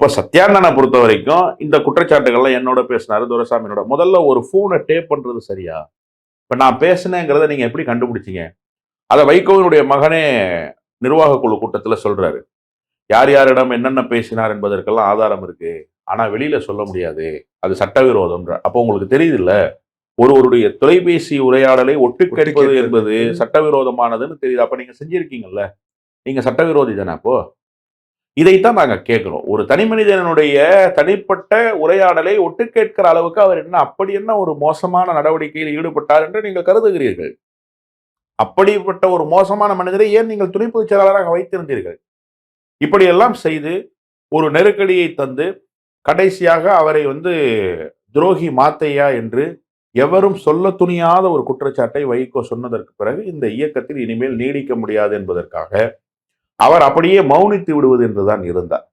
இப்போ சத்யானந்தனை பொறுத்த வரைக்கும் இந்த குற்றச்சாட்டுகள்லாம் என்னோட பேசினாரு துரைசாமியோட. முதல்ல ஒரு ஃபோனை டேப் பண்றது சரியா? இப்போ நான் பேசினேங்கிறத நீங்க எப்படி கண்டுபிடிச்சீங்க? அதை வைகோவினுடைய மகனே நிர்வாக குழு கூட்டத்தில் சொல்றாரு. யார் யாரிடம் என்னென்ன பேசினார் என்பதற்கெல்லாம் ஆதாரம் இருக்கு. ஆனா வெளியில சொல்ல முடியாது. அது சட்டவிரோதம்ன்ற. அப்போ உங்களுக்கு தெரியுது இல்ல ஒருவருடைய தொலைபேசி உரையாடலை ஒட்டு ஒட்டு கேட்பது கேட்பது. என்பது சட்டவிரோதமானதுன்னு தெரியுது. அப்ப நீங்க செஞ்சிருக்கீங்கல்ல? நீங்க சட்டவிரோதி தானே அப்போ? இதைத்தான் நாங்கள் கேட்குறோம். ஒரு தனி மனிதனுடைய தனிப்பட்ட உரையாடலை ஒட்டு கேட்கிற அளவுக்கு அவர் என்ன அப்படி என்ன ஒரு மோசமான நடவடிக்கையில் ஈடுபட்டார் என்று நீங்கள் கருதுகிறீர்கள்? அப்படிப்பட்ட ஒரு மோசமான மனிதரை ஏன் நீங்கள் துணை பொதுச் செயலாளராக வைத்திருந்தீர்கள்? இப்படியெல்லாம் செய்து ஒரு நெருக்கடியை தந்து கடைசியாக அவரை வந்து துரோகி மாத்தையா என்று எவரும் சொல்ல துணியாத ஒரு குற்றச்சாட்டை வைகோ சொன்னதற்கு பிறகு இந்த இயக்கத்தில் இனிமேல் நீடிக்க முடியாது என்பதற்காக அவர் அப்படியே மௌனித்து விடுவது என்றுதான் இருந்தார்.